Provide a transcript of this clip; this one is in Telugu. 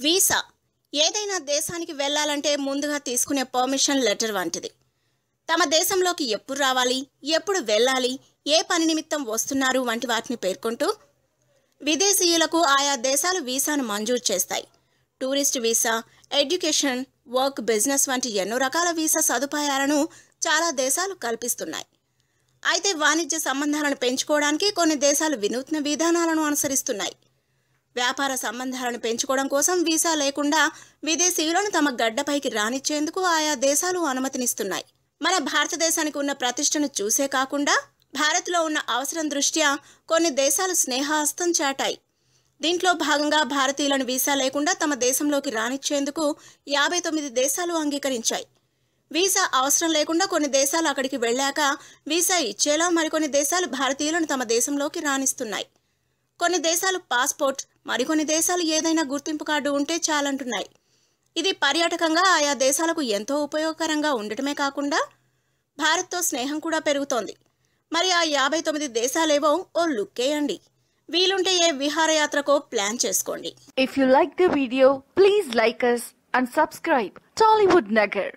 వీసా. ఏదైనా దేశానికి వెళ్ళాలంటే ముందుగా తీసుకునే పర్మిషన్ లెటర్ వంటిది. తమ దేశంలోకి ఎప్పుడు రావాలి ఎప్పుడు వెళ్ళాలి ఏ పని నిమిత్తం వస్తున్నారు వంటి వాటిని పేర్కొంటూ విదేశీయులకు ఆయా దేశాలు వీసాను మంజూరు చేస్తాయి. Tourist visa education work business వంటి ఎన్నో రకాల వీసా సదుపాయాలను చాలా దేశాలు కల్పిస్తున్నాయి. అయితే వాణిజ్య సంబంధాలను పెంచుకోవడానికి కొన్ని దేశాలు వినూత్న విధానాలను అనుసరిస్తున్నాయి. వ్యాపార సంబంధాలను పెంచుకోవడం కోసం వీసా లేకుండా విదేశీయులను తమ గడ్డపైకి రానిచ్చేందుకు ఆయా దేశాలు అనుమతినిస్తున్నాయి. మన భారతదేశానికి ఉన్న ప్రతిష్టను చూసే కాకుండా భారత్లో ఉన్న అవసరం దృష్ట్యా కొన్ని దేశాలు స్నేహహస్తం చాటాయి. దీంట్లో భాగంగా భారతీయులను వీసా లేకుండా తమ దేశంలోకి రానిచ్చేందుకు యాభై తొమ్మిది దేశాలు అంగీకరించాయి. వీసా అవసరం లేకుండా కొన్ని దేశాలు అక్కడికి వెళ్ళాక వీసా ఇచ్చేలా మరికొన్ని దేశాలు భారతీయులను తమ దేశంలోకి రాణిస్తున్నాయి కొన్ని దేశాలు పాస్పోర్ట్ మరికొన్ని దేశాలు ఏదైనా గుర్తింపు కార్డు ఉంటే చాలంటున్నాయి. ఇది పర్యాటకంగా ఆయా దేశాలకు ఎంతో ఉపయోగకరంగా ఉండటమే కాకుండా భారత్తో స్నేహం కూడా పెరుగుతోంది. మరి ఆ యాభై తొమ్మిది దేశాలేవో ఓ లుక్కేయండి వీలుంటే ఏ విహారయాత్రకో ప్లాన్ చేసుకోండి. If you like the video please like us and subscribe Tollywood Nagar